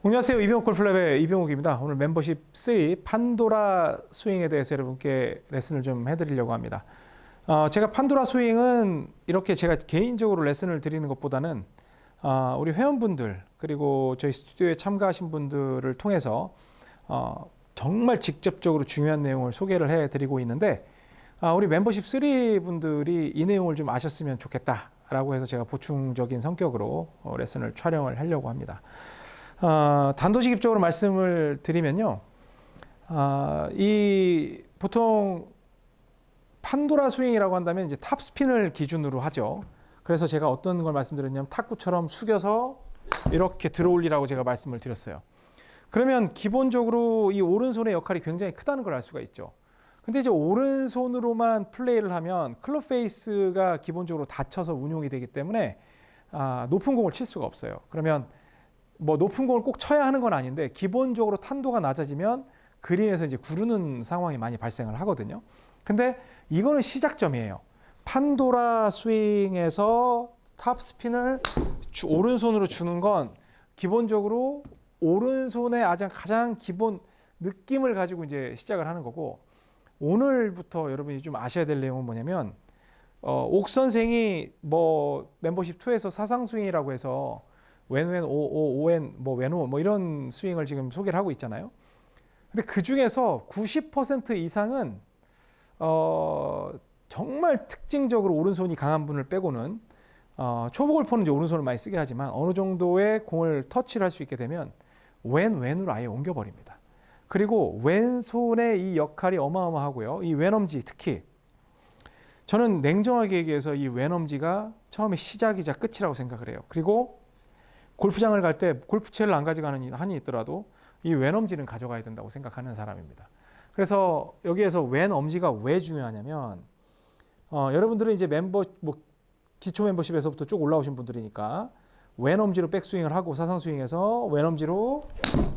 안녕하세요. 이병옥 골프랩의 이병옥입니다. 오늘 멤버십 3 판도라 스윙에 대해서 여러분께 레슨을 좀 해드리려고 합니다. 어, 제가 판도라 스윙은 이렇게 제가 개인적으로 레슨을 드리는 것보다는 어, 우리 회원분들 그리고 저희 스튜디오에 참가하신 분들을 통해서 어, 정말 직접적으로 중요한 내용을 소개를 해드리고 있는데 아, 우리 멤버십 3 분들이 이 내용을 좀 아셨으면 좋겠다라고 해서 제가 보충적인 성격으로 어, 레슨을 촬영을 하려고 합니다. 어, 단도직입적으로 말씀을 드리면요, 아, 이 보통 판도라 스윙이라고 한다면 이제 탑 스핀을 기준으로 하죠. 그래서 제가 어떤 걸 말씀드렸냐면 탁구처럼 숙여서 이렇게 들어올리라고 제가 말씀을 드렸어요. 그러면 기본적으로 이 오른손의 역할이 굉장히 크다는 걸 알 수가 있죠. 근데 이제 오른손으로만 플레이를 하면 클럽 페이스가 기본적으로 닫혀서 운용이 되기 때문에 아, 높은 공을 칠 수가 없어요. 그러면 뭐 높은 공을 꼭 쳐야 하는 건 아닌데 기본적으로 탄도가 낮아지면 그린에서 이제 구르는 상황이 많이 발생을 하거든요. 근데 이거는 시작점이에요. 판도라 스윙에서 탑 스핀을 주- 오른손으로 주는 건 기본적으로 오른손의 가장 가장 기본 느낌을 가지고 이제 시작을 하는 거고 오늘부터 여러분이 좀 아셔야 될 내용은 뭐냐면 어, 옥 선생이 뭐 멤버십 2에서 사상 스윙이라고 해서 웬웬 오오 오엔 뭐 웬오 뭐 이런 스윙을 지금 소개를 하고 있잖아요. 근데 그 중에서 90% 이상은 어 정말 특징적으로 오른손이 강한 분을 빼고는 어 초보 골퍼는 이제 오른손을 많이 쓰게 하지만 어느 정도의 공을 터치를 할 수 있게 되면 왼 왼으로 아예 옮겨 버립니다. 그리고 왼손의 이 역할이 어마어마하고요. 이 왼엄지 특히 저는 냉정하게 얘기해서 이 왼엄지가 처음에 시작이자 끝이라고 생각을 해요. 그리고 골프장을 갈 때 골프채를 안 가져가는 한이 있더라도 이 왼엄지는 가져가야 된다고 생각하는 사람입니다. 그래서 여기에서 왼엄지가 왜 중요하냐면 어, 여러분들은 이제 멤버 뭐 기초 멤버십에서부터 쭉 올라오신 분들이니까 왼엄지로 백스윙을 하고 사상 스윙에서 왼엄지로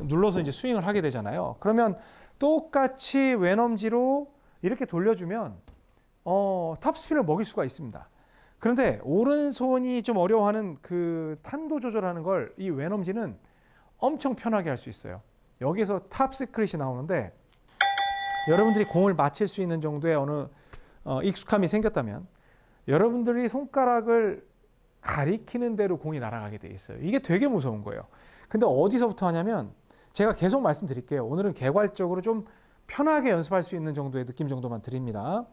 눌러서 이제 스윙을 하게 되잖아요. 그러면 똑같이 왼엄지로 이렇게 돌려주면 어, 탑스핀을 먹일 수가 있습니다. 그런데 오른손이 좀 어려워하는 그 탄도 조절하는 걸 이 왼엄지는 엄청 편하게 할 수 있어요. 여기서 탑 시크릿이 나오는데 여러분들이 공을 맞힐 수 있는 정도의 어느 어, 익숙함이 생겼다면 여러분들이 손가락을 가리키는 대로 공이 날아가게 돼 있어요. 이게 되게 무서운 거예요. 근데 어디서부터 하냐면 제가 계속 말씀드릴게요. 오늘은 개괄적으로 좀 편하게 연습할 수 있는 정도의 느낌 정도만 드립니다.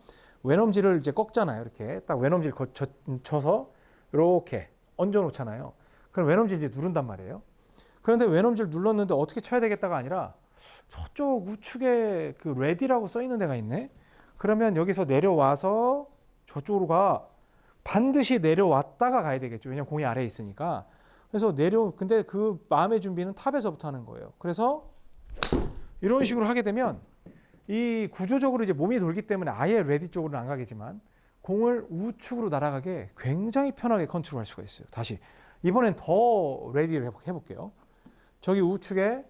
왼엄지를 이제 꺾잖아요. 이렇게 딱 왼엄지를 거- 저- 쳐서 이렇게 얹어 놓잖아요. 그럼 왼엄지 이제 누른단 말이에요. 그런데 왼엄지를 눌렀는데 어떻게 쳐야 되겠다가 아니라 저쪽 우측에 그 레디라고 써 있는 데가 있네. 그러면 여기서 내려와서 저쪽으로 가 반드시 내려왔다가 가야 되겠죠. 왜냐면 공이 아래에 있으니까. 그래서 내려 근데 그 마음의 준비는 탑에서부터 하는 거예요. 그래서 이런 식으로 하게 되면 이 구조적으로 이제 몸이 돌기 때문에 아예 레디 쪽으로는 안 가겠지만 공을 우측으로 날아가게 굉장히 편하게 컨트롤할 수가 있어요. 다시 이번엔 더 레디를 해볼- 해볼게요. 저기 우측에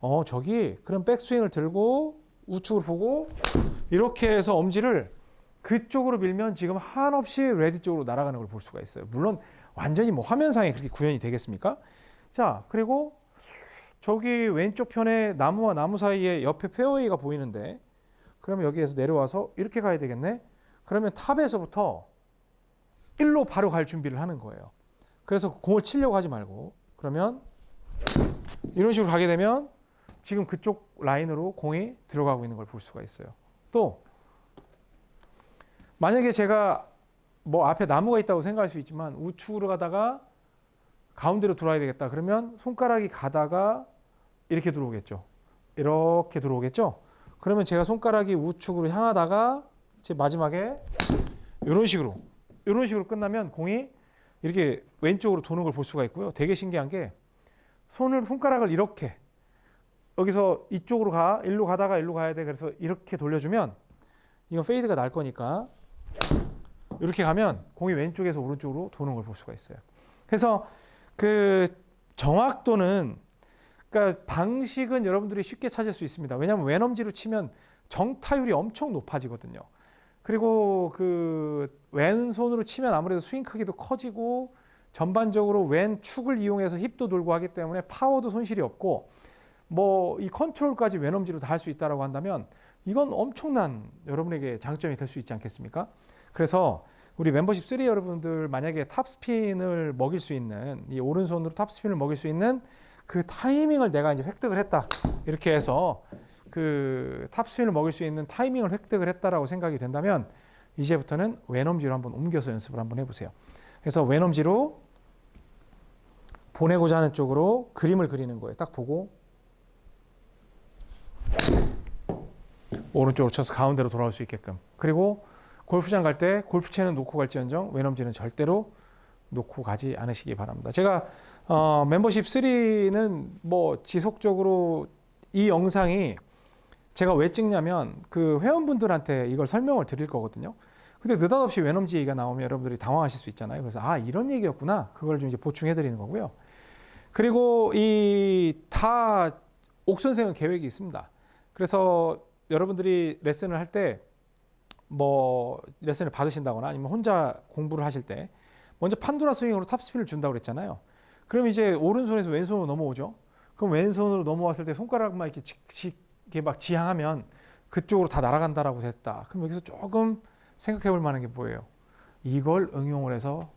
어 저기 그럼 백스윙을 들고 우측으로 보고 이렇게 해서 엄지를 그쪽으로 밀면 지금 한없이 레디 쪽으로 날아가는 걸 볼 수가 있어요. 물론 완전히 뭐 화면상에 그렇게 구현이 되겠습니까? 자 그리고 저기 왼쪽 편에 나무와 나무 사이에 옆에 페어웨이가 보이는데 그러면 여기에서 내려와서 이렇게 가야 되겠네. 그러면 탑에서부터 일로 바로 갈 준비를 하는 거예요. 그래서 공을 치려고 하지 말고 그러면 이런 식으로 가게 되면 지금 그쪽 라인으로 공이 들어가고 있는 걸 볼 수가 있어요. 또 만약에 제가 뭐 앞에 나무가 있다고 생각할 수 있지만 우측으로 가다가 가운데로 들어와야 되겠다. 그러면 손가락이 가다가 이렇게 들어오겠죠. 이렇게 들어오겠죠. 그러면 제가 손가락이 우측으로 향하다가 제 마지막에 이런 식으로 이런 식으로 끝나면 공이 이렇게 왼쪽으로 도는 걸 볼 수가 있고요. 되게 신기한 게 손을 손가락을 이렇게 여기서 이쪽으로 가 일로 가다가 일로 가야 돼. 그래서 이렇게 돌려주면 이거 페이드가 날 거니까 이렇게 가면 공이 왼쪽에서 오른쪽으로 도는 걸 볼 수가 있어요. 그래서 그 정확도는 그러니까 방식은 여러분들이 쉽게 찾을 수 있습니다. 왜냐하면 왼엄지로 치면 정타율이 엄청 높아지거든요. 그리고 그 왼손으로 치면 아무래도 스윙 크기도 커지고 전반적으로 왼 축을 이용해서 힙도 돌고 하기 때문에 파워도 손실이 없고 뭐 이 컨트롤까지 왼엄지로 다 할 수 있다라고 한다면 이건 엄청난 여러분에게 장점이 될 수 있지 않겠습니까? 그래서 우리 멤버십 3 여러분들 만약에 탑스핀을 먹일 수 있는 이 오른손으로 탑스핀을 먹일 수 있는 그 타이밍을 내가 이제 획득을 했다. 이렇게 해서 그 탑스핀을 먹일 수 있는 타이밍을 획득을 했다라고 생각이 된다면 이제부터는 왼엄지로 한번 옮겨서 연습을 한번 해보세요. 그래서 왼엄지로 보내고자 하는 쪽으로 그림을 그리는 거예요. 딱 보고 오른쪽으로 쳐서 가운데로 돌아올 수 있게끔. 그리고 골프장 갈 때 골프채는 놓고 갈지언정 왼엄지는 절대로 놓고 가지 않으시기 바랍니다. 제가 어, 멤버십 3는 뭐 지속적으로 이 영상이 제가 왜 찍냐면 그 회원분들한테 이걸 설명을 드릴 거거든요. 근데 느닷없이 왼엄지 얘기가 나오면 여러분들이 당황하실 수 있잖아요. 그래서 아 이런 얘기였구나. 그걸 좀 이제 보충해 드리는 거고요. 그리고 이 다 옥선생은 계획이 있습니다. 그래서 여러분들이 레슨을 할때 뭐 레슨을 받으신다거나 아니면 혼자 공부를 하실 때 먼저 판도라 스윙으로 탑스핀을 준다고 그랬잖아요. 그럼 이제 오른손에서 왼손으로 넘어오죠. 그럼 왼손으로 넘어왔을 때 손가락만 이렇게 직, 이렇게 막 지향하면 그쪽으로 다 날아간다라고 했다. 그럼 여기서 조금 생각해 볼 만한 게 뭐예요? 이걸 응용을 해서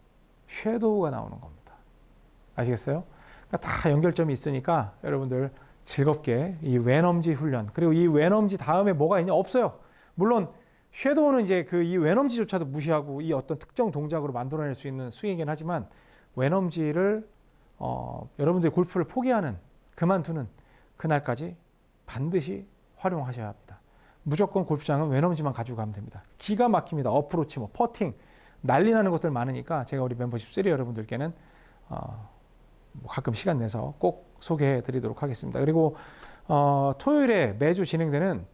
섀도우가 나오는 겁니다. 아시겠어요? 그러니까 다 연결점이 있으니까 여러분들 즐겁게 이 왼엄지 훈련 그리고 이 왼엄지 다음에 뭐가 있냐 없어요. 물론 섀도우는 이제 그이 왼엄지조차도 무시하고 이 어떤 특정 동작으로 만들어낼 수 있는 스윙이긴 하지만 왼엄지를 어, 여러분들이 골프를 포기하는 그만두는 그날까지 반드시 활용하셔야 합니다. 무조건 골프장은 왼엄지만 가지고 가면 됩니다. 기가 막힙니다. 어프로치, 뭐 퍼팅 난리 나는 것들 많으니까 제가 우리 멤버십 3 여러분들께는 어, 뭐 가끔 시간 내서 꼭 소개해 드리도록 하겠습니다. 그리고 어, 토요일에 매주 진행되는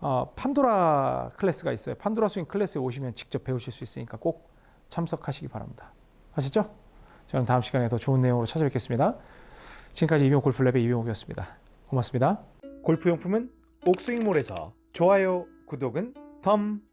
어, 판도라 클래스가 있어요. 판도라 스윙 클래스에 오시면 직접 배우실 수 있으니까 꼭 참석하시기 바랍니다. 아시죠? 저는 다음 시간에 더 좋은 내용으로 찾아뵙겠습니다. 지금까지 이병 골프랩의 이병옥이었습니다. 고맙습니다. 골프 용품은 옥스윙몰에서 좋아요, 구독은 덤.